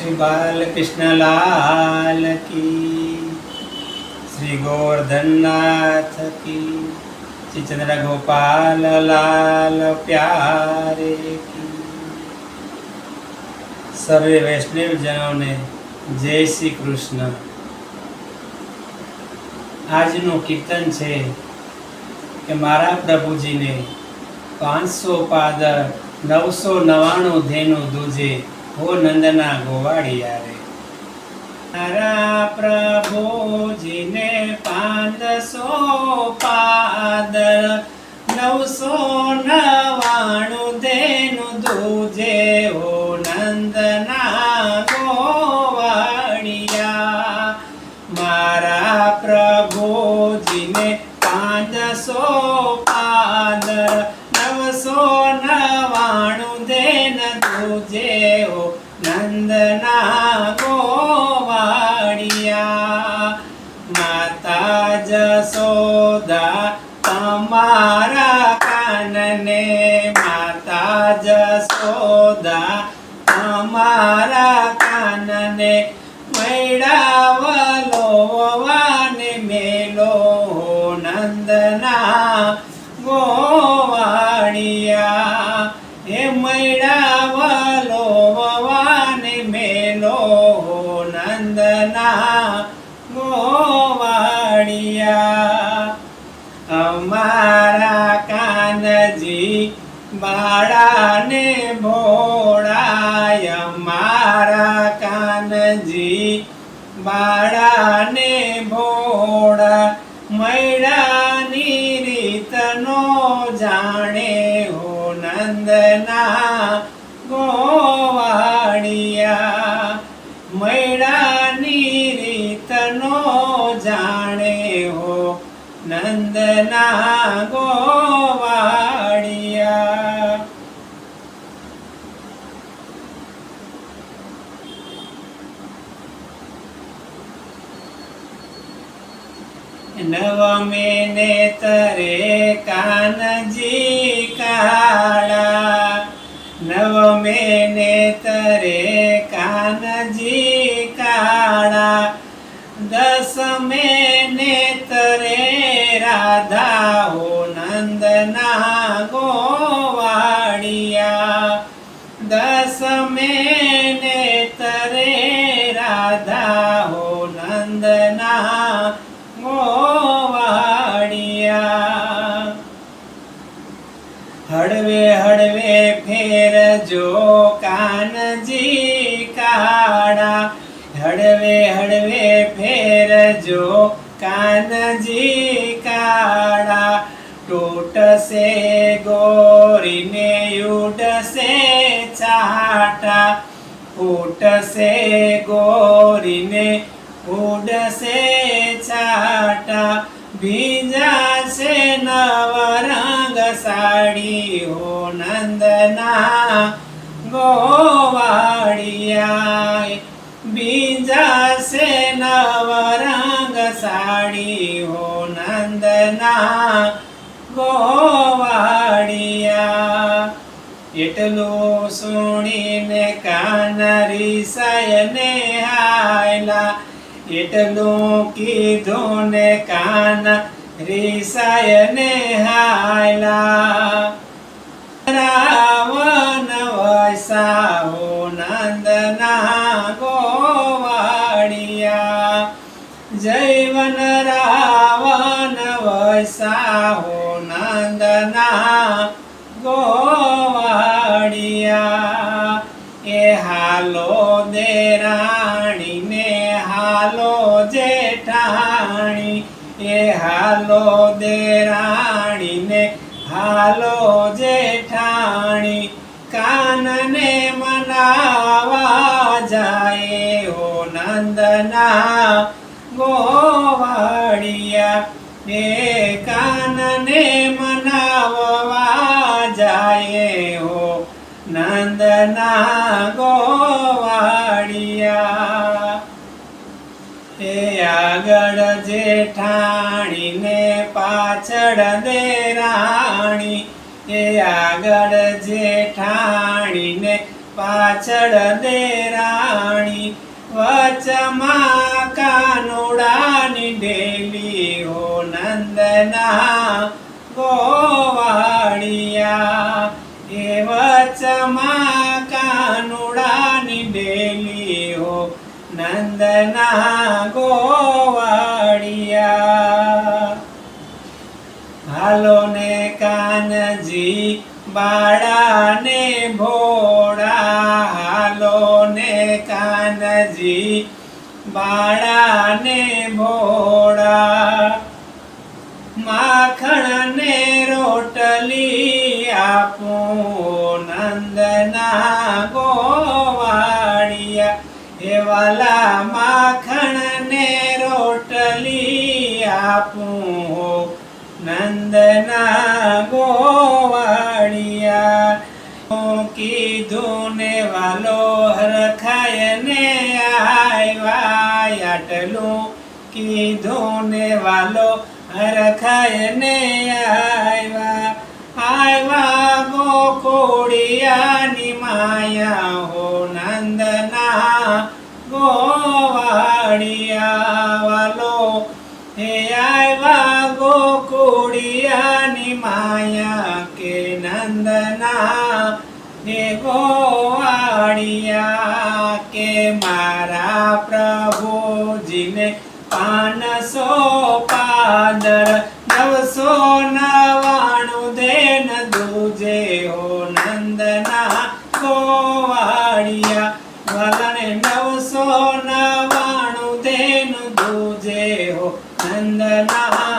શ્રી બાલકૃષ્ણલાલ કી, શ્રી ગોવર્ધનનાથ કી, શ્રી ચંદ્ર ગોપાલ લાલ પ્યારે કી. સર્વે વૈષ્ણવજનોને જય શ્રી કૃષ્ણ. આજનું કીર્તન છે કે મારા પ્રભુજીને પાંચસો પાદર નવસો નવાણું ધેનું દૂજે હો નંદના ગોવાળિયા રે મારા પ્રભુજીને પાંચસો પાદર, નવસો નવાણું દેનું દૂજે હો નંદના ગોવાળિયા. મારા પ્રભુજીને પાંચસો પાદર, નવસો નવાણું હો નંદના ગોવાડિયા માતા જસોદા તમારા કાનને નંદના ગોવાળિયા અમારા કાનજી બાળાને ભોળાય અમારા કાનજી બાળાને ભોળા મૈડાની રીતનો જાણે હો નંદના ગોવાળિયા નંદના ગોવાળિયા નવમે નેતરે કાનજી રાધા હો નંદના ગોવાળિયા. દસમે નેતરે રાધા હો નંદના ગોવાડિયા હળવે હળવે ફેરજો કાનજી કાળા. હળવે હળવે ફેરજો કાનજી કાળા તૂટશે, ગોરીને ઉડશે ચાટા ફૂટશે ગોરીને ઉડશે ચાટા ભીજાશે નવરંગ સાડી હો નંદના ગોવાળિયા. નવરંગ સાડી હો નંદના ગોવાળિયા એટલું સુણીને કાનરી સયને હાયલા એટલું કીધું ને કાન રીસાયને હાયલા નંદના ગોવાળિયા એ હાલો દેરાણીને હાલો જેઠાણી, એ હાલો દેરાણીને હાલો જેઠાણી, કાનને મનાવા જાય હો નંદના ગોવાડિયા એ કાનને મનાવવા જાય હો. નંદના ગોવાડિયા એ આગળ જેઠાણીને પાછળ દેરાણી એ આગળ જેઠાણીને પાછળ દેરાણી વચમાં કાનુડાની ડેલી હો નંદના ડેલી હો નંદના ગોવાડિયા હાલો ને કાનજી બાળાને ભોળા હાલો ને કાનજી બાળાને ભોળા માખણ ને રોટલી આપું નંદના ગોવાળિયા આપું હો નંદના ગોવાળિયા કીધું ને વાલો હરખાય ને આવ્યા આટલું કીધું ને વાલો હરખાય ને આવ્યા આવ્યા ગોકુળિયાની માયા, હો આવ્યા ગોકુળિયાની માયા કે નંદના? હે ગોવાળિયા કે મારા પ્રભુજીને પાનસો પાદર, નવસો નવાણું દેન દૂજે હો નંદના? ગોવાળિયા ભલને નવસો નવાણું દેન દૂજે હો and then I.